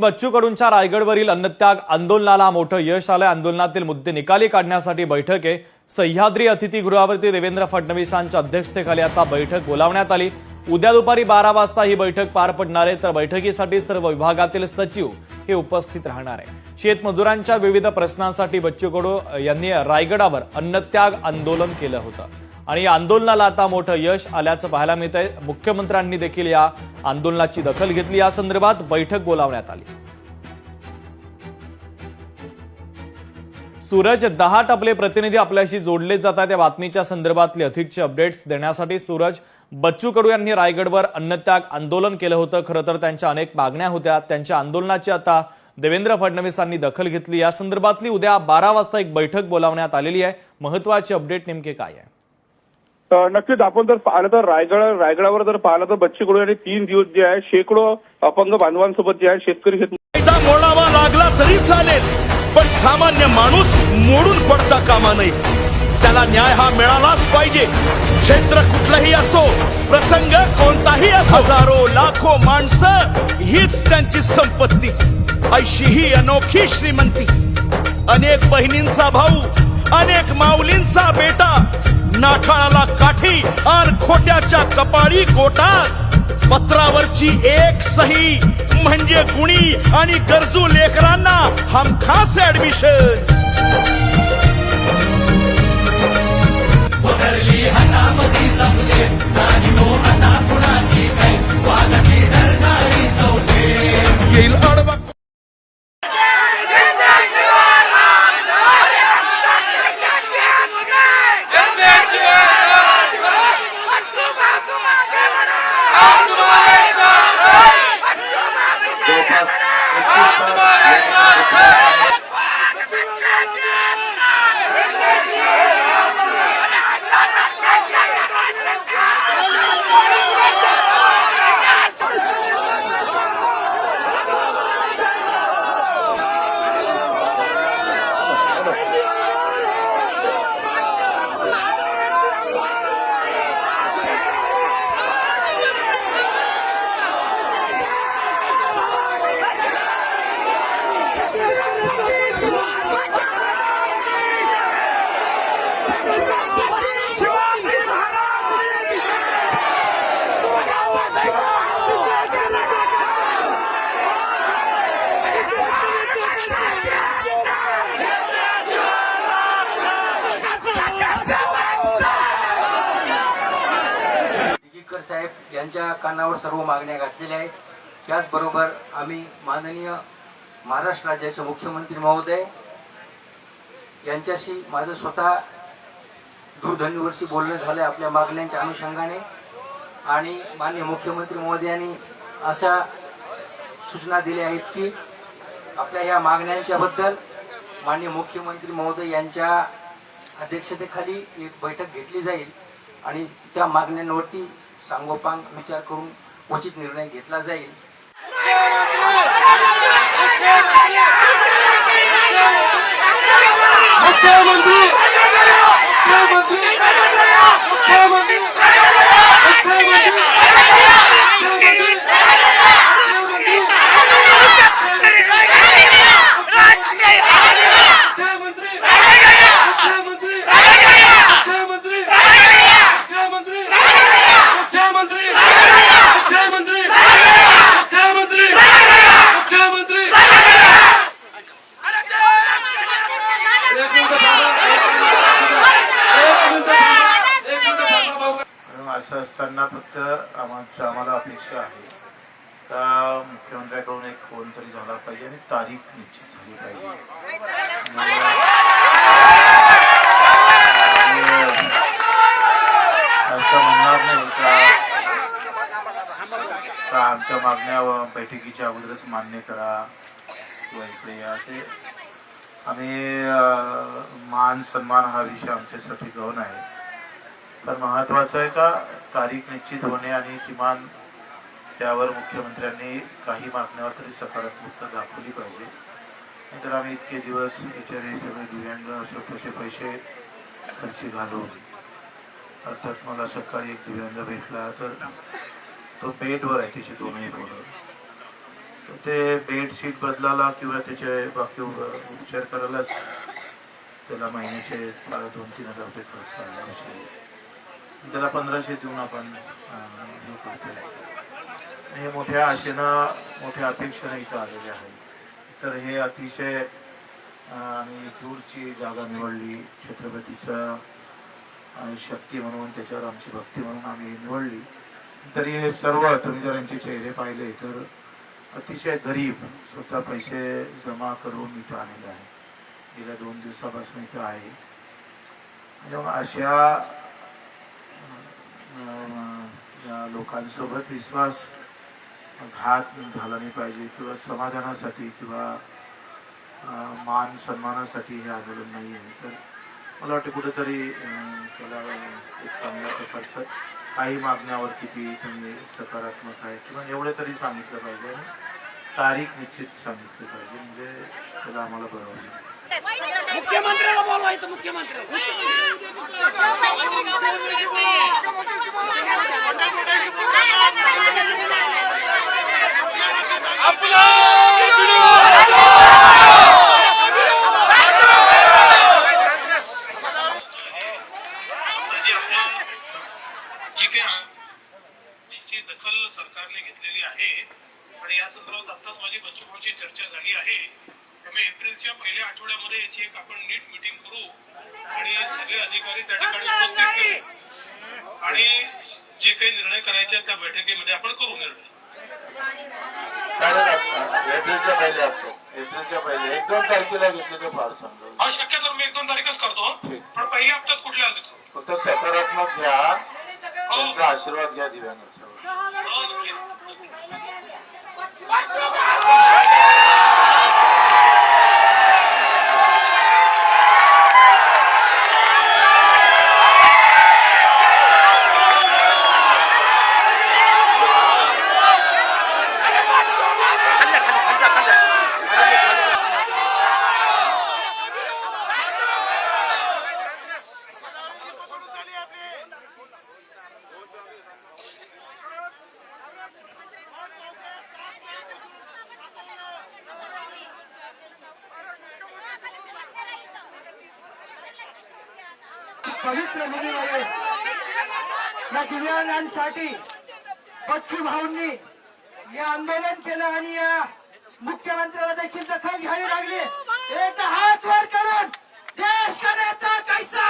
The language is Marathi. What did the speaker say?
बच्चू कडूंच्या रायगडवरील अन्नत्याग आंदोलनाला मोठं यश आलं आंदोलनातील मुद्दे निकाली काढण्यासाठी बैठक. आहे सह्याद्री अतिथीगृहावरती देवेंद्र फडणवीसांच्या अध्यक्षतेखाली आता बैठक बोलावण्यात आली. उद्या दुपारी बारा वाजता ही बैठक पार पडणार आहे. तर बैठकीसाठी सर्व विभागातील सचिव हे उपस्थित राहणार आहे. शेतमजुरांच्या विविध प्रश्नांसाठी बच्चू कडू यांनी रायगडावर अन्नत्याग आंदोलन केलं होतं. आणि या आंदोलनाला आता मोठं यश आल्याचं पाहायला मिळत आहे मुख्यमंत्र्यांनी देखील या आंदोलनाची दखल घेतली. या संदर्भात बैठक बोलावण्यात आली. सूरज दहा टपले प्रतिनिधी आपल्याशी जोडले जातात. या बातमीच्या संदर्भातले अधिकचे अपडेट्स देण्यासाठी सूरज बच्चू कडू यांनी रायगडवर अन्नत्याग आंदोलन केलं होतं. खरं तर त्यांच्या अनेक मागण्या होत्या. त्यांच्या आंदोलनाची आता देवेंद्र फडणवीसांनी दखल घेतली. या संदर्भातली उद्या बारा वाजता एक बैठक बोलावण्यात आलेली आहे. महत्त्वाचे अपडेट नेमके काय आहे? नक्कीच आपण जर पाहिलं तर रायगड रायगडावर जर पाहिलं तर बच्ची कडू यांनी तीन दिवस जे आहे शेकडो अपंग बांधवांसोबत जे आहे शेतकरी शेत मोडावा लागला तरी चालेल पण सामान्य माणूस मोडून पडता कामा नये. त्याला न्याय हा मिळालाच पाहिजे. क्षेत्र कुठलंही असो प्रसंग कोणताही असो हजारो लाखो माणसं हीच त्यांची संपत्ती. ऐशी ही अनोखी श्रीमंती. अनेक बहिणींचा भाऊ अनेक माऊलींचा बेटा नाठाळाला काठी आणि खोट्याच्या कपाळी गोटाच. पत्रावरची एक सही म्हणजे गुणी आणि गरजू लेकरांना हमखास ऍडमिशन येईल आडवा त्यांच्या कानावर सर्व मागण्या घातलेल्या आहेत. त्याचबरोबर आम्ही माननीय महाराष्ट्र राज्याचे मुख्यमंत्री महोदय यांच्याशी माझं स्वतः दूरध्वनीवरची बोलणं झालं आपल्या मागण्यांच्या अनुषंगाने. आणि माननीय मुख्यमंत्री महोदयांनी अशा सूचना दिल्या आहेत की आपल्या या मागण्यांच्याबद्दल माननीय मुख्यमंत्री महोदय यांच्या अध्यक्षतेखाली एक बैठक घेतली जाईल. आणि त्या मागण्यांवरती सांगोपांग विचार करून उचित निर्णय घेतला जाईल. असं असताना फक्त आमच्या आम्हाला अपेक्षा आहे. का मुख्यमंत्र्याकडून एक फोन तरी झाला पाहिजे आणि तारीख निश्चित झाली पाहिजे. असं म्हणणार नाही का? का आमच्या मागण्या बैठकीच्या अगोदरच मान्य करा. किंवा इकडे या. ते आम्ही मान सन्मान हा विषय आमच्यासाठी गौण आहे. तर महत्वाचं आहे का तारीख निश्चित होणे आणि किमान त्यावर मुख्यमंत्र्यांनी काही मागण्यावर तरी सकारात्मकता दाखवली पाहिजे. नाहीतर आम्ही इतके दिवस याच्यावर हे सगळे दिव्यांग असे कसे पैसे खर्ची घालून अर्थात मला सकाळी एक दिव्यांग भेटला तर तो बेडवर आहे तिचे दोनही पोरं. ते बेडशीट बदलायला किंवा त्याचे बाकी उपचार करायलाच त्याला महिन्याचे दोन तीन हजार रुपये खर्च करायला असेल. त्याला पंधराशे देऊन आपण हे करतोय. आणि हे मोठ्या आशेनं मोठ्या अपेक्षेनं इथं आलेले आहे. तर हे अतिशय आणि आम्ही दूरची जागा निवडली छत्रपतीचा शक्ती म्हणून त्याच्यावर आमची भक्ती म्हणून आम्ही निवडली. तरी हे सर्व तुम्ही जर यांचे चेहरे पाहिले तर अतिशय गरीब स्वतः पैसे जमा करून इथं आलेले आहे. गेल्या दोन दिवसापासून इथं आहे. आणि मग अशा लोकांसोबत विश्वास घात झाला नाही पाहिजे किंवा समाधानासाठी किंवा मान सन्मानासाठी हे आंदोलन नाही आहे तर मला वाटतं कुठेतरी त्याला एक चांगल्या प्रकारचं काही मागण्यावर किती तुम्ही सकारात्मक आहे किंवा एवढं तरी सांगितलं पाहिजे आणि तारीख निश्चित सांगितली पाहिजे म्हणजे त्याला आम्हाला बरं होईल मुख्यमंत्र्याला बोलवायचं मुख्यमंत्री जी काही दखल सरकारने घेतलेली आहे आणि या संदर्भात आत्ताच माझी बच्चूभाऊची चर्चा झाली आहे. त्यामुळे एप्रिलच्या पहिल्या आठवड्यामध्ये याची एक आपण नीट मिटिंग करू आणि सगळे अधिकारी त्या ठिकाणी उपस्थित करू. आणि जे काही निर्णय करायचे आहेत त्या बैठकीमध्ये आपण करू निर्णय. एप्रिलच्या पहिले असतो. एप्रिलच्या पहिले. एक दोन तारखेला घेतले तर फार समजा हा शक्यतो मी एक दोन तारीखच करतो पण पहिल्या हप्त्यात कुठल्या फक्त सकारात्मक घ्या. त्यांचा आशीर्वाद घ्या दिव्यांगाचा. पवित्र भूमीमध्ये या दिव्यांगांसाठी बच्चू भाऊंनी हे आंदोलन केलं आणि या मुख्यमंत्र्याला देखील दखल घ्यावी लागली. एक हात वर करून देश का कैसा